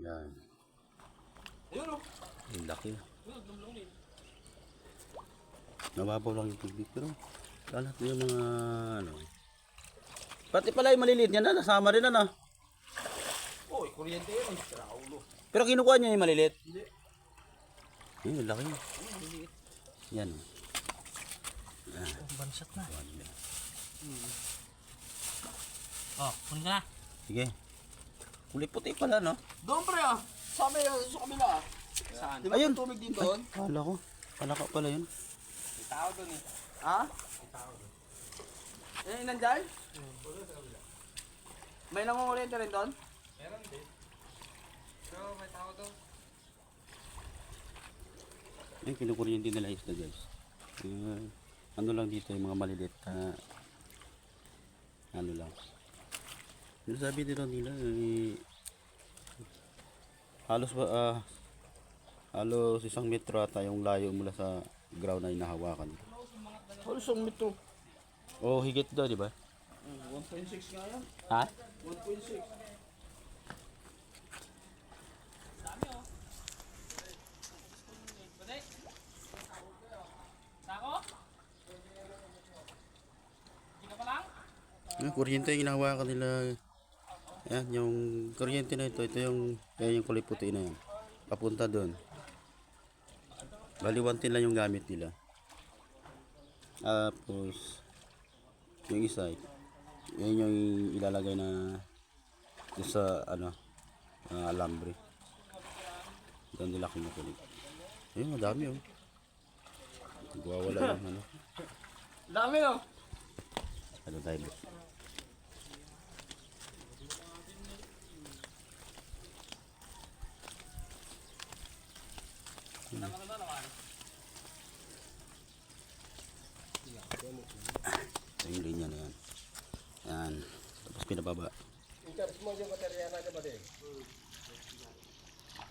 Yan. Ayun oh. Ang laki. Nababaw lang yung tubig pero lahat yung mga ano. Pati pala yung maliliit niya na, nasama rin na na. Oh, kuryente yun. eh. Sira ulo. Pero kinukuha niya yung maliliit. Hindi. Ayun, laki. Maliliit. Yan. Oh, bansat na. Oh, kunin ka na. Sige. Kulay puti pala, no? Doon pre ah. Sabi ah, sa kabila ah. Saan? Di ba Ayun. may tubig din doon? Kala ko. Kala ko pala yun. May tao doon eh. Ha? May tao doon. Eh, nandyan? May nangunguryente rin doon? Meron din. Pero may tao doon. Ayun, kinukuryente nila isda, guys. Uh, ano lang dito yung mga maliliit na ano lang. Yung sabi nila nila, eh, halos ba, ah, halos isang metro ata yung layo mula sa ground na inahawakan. Halos ang metro. Oh, higit daw, di ba? 1.6 nga yan. Ha? 1.6. Sako? Hindi ka pa lang? Yung kuryente yung inahawakan nila. Yan, yung kuryente na ito, ito yung, yan yung kulay puti na yan. Papunta doon. Baliwantin lang yung gamit nila. Tapos, yung isa, yan yung ilalagay na sa, ano, ah, alambre. Doon nila kinukulit. Ayun, madami oh. Nagwawala yung ano. Dami no? Ano tayo Ito yung linya na yan. Yan. Tapos pinababa. In-charge mo yung baterya na ka ba din?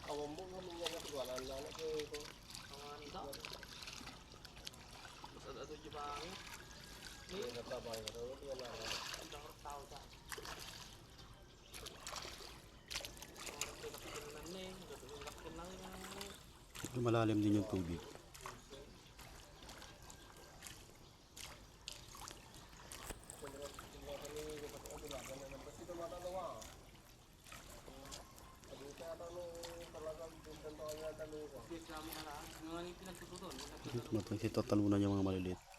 Awam mo nga mga katugalan lang na ko. Ang ito? Basta ato di ba ang? Ni natabay ko ro di na. Ang dakor tao ta. Ito malalim din yung tubig. Tumatang si tatalunan yung mga maliliit.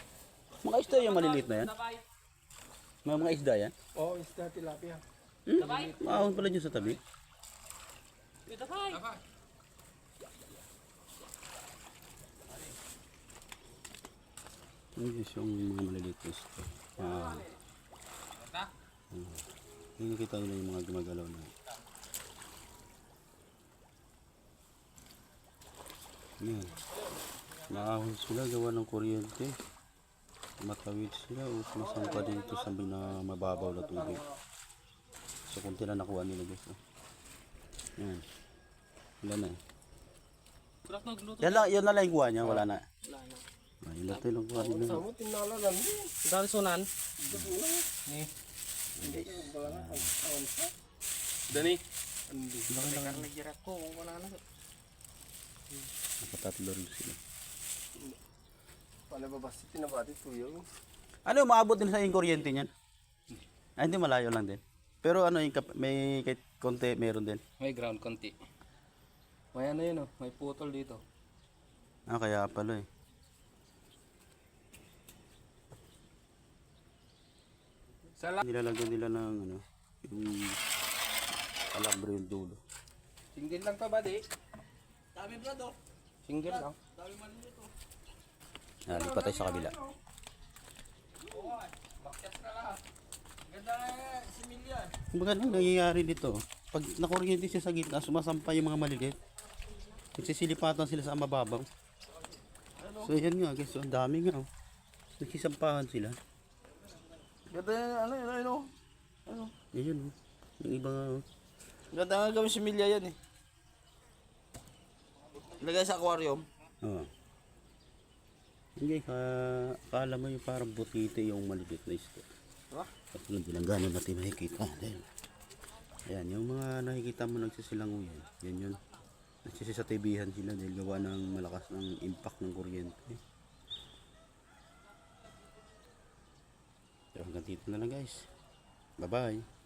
Mga isda yung maliliit na yan? Mga mga isda yan? Oh, isda tilapia. Hmm? Maahon pala dyan sa tabi. Tabay. Tabay. Yung is yung mga maliliit na isda. Ah. Ta? Yung nakita nila yung mga gumagalaw na. Yan. Maahon sila gawa ng kuryente. Matawid sila o sumasangka dito sa na mababaw na tubig. So kunti na nakuha nila guys. oh. Yan. Wala na eh. Yan, lang, yan na lang yung kuha niya, wala na. Wala na. Ah, yun lang ito yung kuha nila. mo tinala lang. Dali sunan. Ni. Dani. Laki lang. Jarak ko wala na. Nakatatlo rin sila. Paano ba basta tinabati tuyo? Ano, maabot din sa yung kuryente niyan? Ay, hindi malayo lang din. Pero ano, yung kap- may kahit konti, meron din. May ground konti. May ano yun oh, may putol dito. Ah, kaya pala eh. Sa la- Nilalagyan nila ng ano, yung alambre yung dulo. Single lang to ba, di? Dami brad oh. Single lang. Dami maliit oh. Ah, lipat tayo sa kabila. Kumbaga nang nangyayari dito, pag nakuryente siya sa gitna, sumasampay yung mga maliliit. Nagsisilipatan sila sa mababaw. So yan nga guys, ang dami nga. Oh. Nagsisampahan sila. Ganda nga ano yun, ano. Ano. Yan yun. Oh. Yung iba nga. oh. Ganda nga gawin si Milya yan eh. Ilagay sa aquarium. Oo. Hindi, ka, kala mo yung parang butite yung maliliit na isda. Diba? At yun, gano'n natin makikita. Dahil, ayan, yung mga nakikita mo nagsisilanguyan, yan yun. Nagsisisatibihan sila dahil gawa ng malakas ng impact ng kuryente. So hanggang dito na lang guys. Bye-bye.